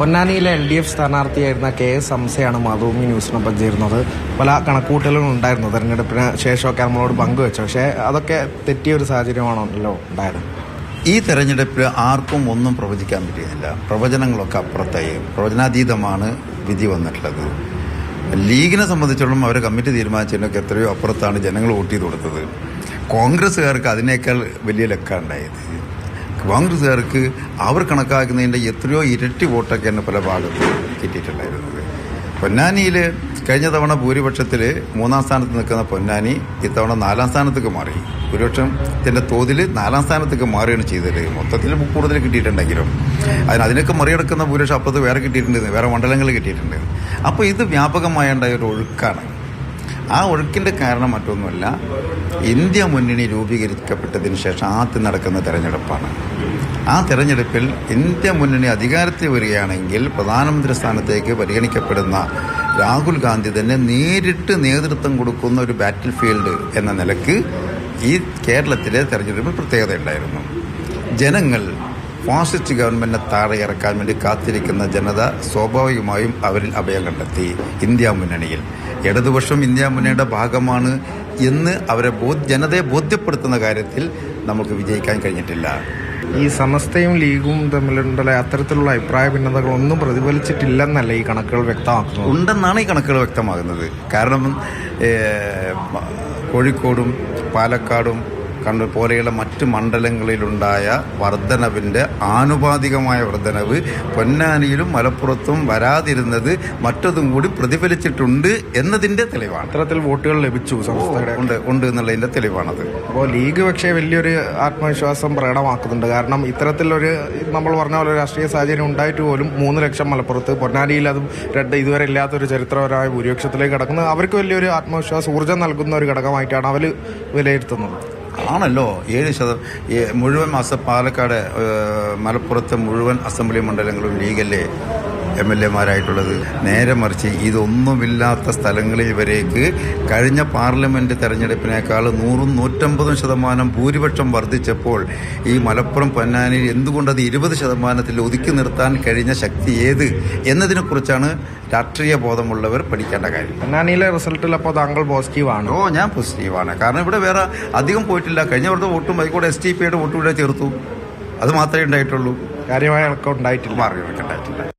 പൊന്നാനിയിലെ L D F സ്ഥാനാർത്ഥിയായിരുന്ന K S ഹംസയാണ് മാതൃഭൂമി ന്യൂസിനൊപ്പം ചേരുന്നത്. പല കണക്കൂട്ടലുകളും ഉണ്ടായിരുന്നു. തെരഞ്ഞെടുപ്പിന് ശേഷമൊക്കെ നമ്മളോട് പങ്കുവെച്ചു. പക്ഷേ അതൊക്കെ തെറ്റിയ ഒരു സാഹചര്യമാണല്ലോ ഉണ്ടായത്? ഈ തെരഞ്ഞെടുപ്പിൽ ആർക്കും ഒന്നും പ്രവചിക്കാൻ പറ്റുന്നില്ല പ്രവചനങ്ങളൊക്കെ അപ്പുറത്തായി. പ്രവചനാതീതമാണ് വിധി വന്നിട്ടുള്ളത്. ലീഗിനെ സംബന്ധിച്ചിടത്തോളം അവരെ കമ്മിറ്റി തീരുമാനിച്ചതിനൊക്കെ എത്രയോ അപ്പുറത്താണ് ജനങ്ങൾ വോട്ട് ചെയ്ത് കൊടുത്തത്. കോൺഗ്രസ്സുകാർക്ക് അതിനേക്കാൾ വലിയ ലക്ക ഉണ്ടായത്. കോൺഗ്രസ്സുകാർക്ക് അവർ കണക്കാക്കുന്നതിന്റെ എത്രയോ ഇരട്ടി വോട്ടൊക്കെ തന്നെ പല ഭാഗത്ത് കിട്ടിയിട്ടുണ്ടായിരുന്നത് പൊന്നാനിയിൽ കഴിഞ്ഞ തവണ ഭൂരിപക്ഷത്തിൽ മൂന്നാം സ്ഥാനത്ത് നിൽക്കുന്ന പൊന്നാനി ഇത്തവണ നാലാം സ്ഥാനത്തേക്ക് മാറി. ഭൂരിപക്ഷത്തിന്റെ തോതിൽ നാലാം സ്ഥാനത്തേക്ക് മാറുകയാണ് ചെയ്തത്. മൊത്തത്തിൽ കൂടുതൽ കിട്ടിയിട്ടുണ്ടെങ്കിലും അതിന് അതിനൊക്കെ മറികടക്കുന്ന ഭൂരിപക്ഷം അപ്പുറത്ത് വേറെ കിട്ടിയിട്ടുണ്ട് വേറെ മണ്ഡലങ്ങൾ കിട്ടിയിട്ടുണ്ട്. അപ്പോൾ ഇത് വ്യാപകമായ ഒരു ഒഴുക്കാണ്. ആ ഒഴുക്കിന്റെ കാരണം മറ്റൊന്നുമല്ല ഇന്ത്യ മുന്നണി രൂപീകരിക്കപ്പെട്ടതിന് ശേഷം ആദ്യം നടക്കുന്ന തെരഞ്ഞെടുപ്പാണ്. ആ തെരഞ്ഞെടുപ്പിൽ ഇന്ത്യ മുന്നണി അധികാരത്തിൽ വരികയാണെങ്കിൽ പ്രധാനമന്ത്രി സ്ഥാനത്തേക്ക് പരിഗണിക്കപ്പെടുന്ന രാഹുൽ ഗാന്ധി തന്നെ നേരിട്ട് നേതൃത്വം കൊടുക്കുന്ന ഒരു ബാറ്റിൽ ഫീൽഡ് എന്ന നിലയ്ക്ക് ഈ കേരളത്തിലെ തെരഞ്ഞെടുപ്പിൽ പ്രത്യേകത ഉണ്ടായിരുന്നു ജനങ്ങൾ ഫാസിസ്റ്റ് ഗവൺമെന്റിനെ താഴെ ഇറക്കാൻ വേണ്ടി കാത്തിരിക്കുന്ന ജനത സ്വാഭാവികമായും അവരിൽ അഭയം കണ്ടെത്തി. ഇന്ത്യ മുന്നണിയിൽ. ഇടതുപക്ഷം ഇന്ത്യ മുന്നണിയുടെ ഭാഗമാണ് എന്ന് അവരെ ജനതയെ ബോധ്യപ്പെടുത്തുന്ന കാര്യത്തിൽ നമുക്ക് വിജയിക്കാൻ കഴിഞ്ഞിട്ടില്ല. ഈ സമസ്തയും ലീഗും തമ്മിലുണ്ടല്ല? അത്തരത്തിലുള്ള അഭിപ്രായ ഭിന്നതകൾ ഒന്നും പ്രതിഫലിച്ചിട്ടില്ലെന്നല്ല ഈ കണക്കുകൾ വ്യക്തമാക്കുന്നത്? ഉണ്ടെന്നാണ് ഈ കണക്കുകൾ വ്യക്തമാകുന്നത്. കാരണം കോഴിക്കോടും പാലക്കാടും കണ്ണൂർ പോലെയുള്ള മറ്റ് മണ്ഡലങ്ങളിലുണ്ടായ വർധനവിന്റെ ആനുപാതികമായ വർധനവ് പൊന്നാനിയിലും മലപ്പുറത്തും വരാതിരുന്നത് മറ്റതും കൂടി പ്രതിഫലിച്ചിട്ടുണ്ട് എന്നതിന്റെ തെളിവാണ്. അത്തരത്തിൽ വോട്ടുകൾ ലഭിച്ചു ഉണ്ട് ഉണ്ട് എന്നുള്ളതിന്റെ തെളിവാണത്. അപ്പോൾ ലീഗ് പക്ഷേ വലിയൊരു ആത്മവിശ്വാസം പ്രകടമാക്കുന്നുണ്ട്. കാരണം ഇത്തരത്തിലൊരു നമ്മൾ പറഞ്ഞ പോലെ രാഷ്ട്രീയ സാഹചര്യം ഉണ്ടായിട്ട് പോലും മൂന്ന് ലക്ഷം മലപ്പുറത്ത് പൊന്നാനിയിൽ അതും രണ്ട് ഇതുവരെ ഇല്ലാത്തൊരു ചരിത്രപരമായ ഭൂരിപക്ഷത്തിലേക്ക് കടക്കുന്നത് അവർക്ക് വലിയൊരു ആത്മവിശ്വാസം ഊർജം നൽകുന്ന ഒരു ഘടകമായിട്ടാണ് അവർ വിലയിരുത്തുന്നത്. ആണല്ലോ. ഏഴ് ശതം മുഴുവൻ മാസം പാലക്കാട് മലപ്പുറത്തെ മുഴുവൻ അസംബ്ലി മണ്ഡലങ്ങളും ലീഗല്ലേ? എം എൽ എമാരായിട്ടുള്ളത് നേരെ മറിച്ച് ഇതൊന്നുമില്ലാത്ത സ്ഥലങ്ങളിൽ വരേക്ക് കഴിഞ്ഞ പാർലമെന്റ് തെരഞ്ഞെടുപ്പിനേക്കാൾ നൂറും നൂറ്റമ്പതും ശതമാനം ഭൂരിപക്ഷം വർദ്ധിച്ചപ്പോൾ ഈ മലപ്പുറം പൊന്നാനിയിൽ എന്തുകൊണ്ടത് ഇരുപത് ശതമാനത്തിൽ ഒതുക്കി നിർത്താൻ കഴിഞ്ഞ ശക്തി ഏത് എന്നതിനെക്കുറിച്ചാണ് രാഷ്ട്രീയ ബോധമുള്ളവർ പഠിക്കേണ്ട കാര്യം. പൊന്നാനിയിലെ റിസൾട്ടിൽ അപ്പോൾ താങ്കൾ പോസിറ്റീവാണ് ഓ ഞാൻ പോസിറ്റീവാണ് കാരണം ഇവിടെ വേറെ അധികം പോയിട്ടില്ല. കഴിഞ്ഞ വർഷം വോട്ടും അതിക്കൂടെ എസ് ടി പിയുടെ വോട്ടും ഇവിടെ ചേർത്തു. അത് മാത്രമേ ഉണ്ടായിട്ടുള്ളൂ. കാര്യമായ ഉണ്ടായിട്ടില്ല. മാറിയൊക്കെ ഉണ്ടായിട്ടില്ല